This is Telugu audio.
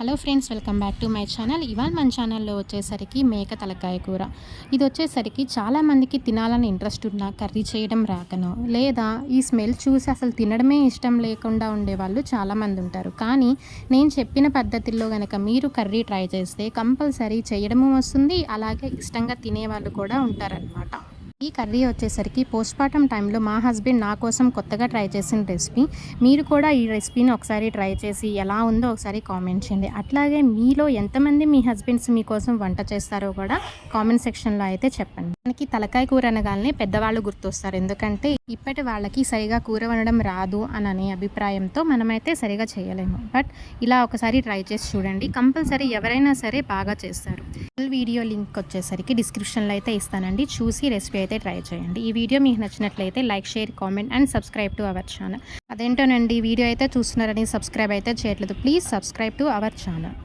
Hello friends welcome back to my channel ఇవాళ మన ఛానల్లో వచ్చేసరికి మేక తలకాయ కూర. ఇది వచ్చేసరికి చాలామందికి తినాలని ఇంట్రెస్ట్ ఉన్నా కర్రీ చేయడం రాకనో. లేదా ఈ స్మెల్ చూసి అసలు తినడమే ఇష్టం లేకుండా ఉండేవాళ్ళు చాలామంది ఉంటారు. కానీ నేను చెప్పిన పద్ధతిలో కనుక మీరు కర్రీ ట్రై చేస్తే కంపల్సరీ చేయడము వస్తుంది అలాగే ఇష్టంగా తినేవాళ్ళు కూడా ఉంటారనమాట ఈ కర్రీ వచ్చేసరికి పోస్ట్ పార్టం టైంలో మా హస్బెండ్ నా కోసం కొత్తగా ట్రై చేసిన రెసిపీ మీరు కూడా ఈ రెసిపీని ఒకసారి ట్రై చేసి ఎలా ఉందో ఒకసారి కామెంట్ చేయండి. అట్లాగే మీలో ఎంతమంది మీ హస్బెండ్స్ మీకోసం వంట చేస్తారో కూడా కామెంట్ సెక్షన్లో అయితే చెప్పండి. మనకి తలకాయ కూర అనగానే పెద్దవాళ్ళు గుర్తొస్తారు. ఎందుకంటే ఇప్పటి వాళ్ళకి సరిగా కూర వండడం రాదు అని అనే అభిప్రాయంతో మనమైతే సరిగా చేయలేము. బట్ ఇలా ఒకసారి ట్రై చేసి చూడండి. కంపల్సరీ ఎవరైనా సరే బాగా చేస్తారు. ఫుల్ వీడియో లింక్ వచ్చేసరికి డిస్క్రిప్షన్లో అయితే ఇస్తానండి. చూసి రెసిపీ అయితే ట్రై చేయండి. ఈ వీడియో మీకు నచ్చినట్లయితే like share comment and subscribe to our channel అదేంటోనండి video అయితే చూస్తున్నారని సబ్స్క్రైబ్ అయితే చేయట్లేదు. Please subscribe to our channel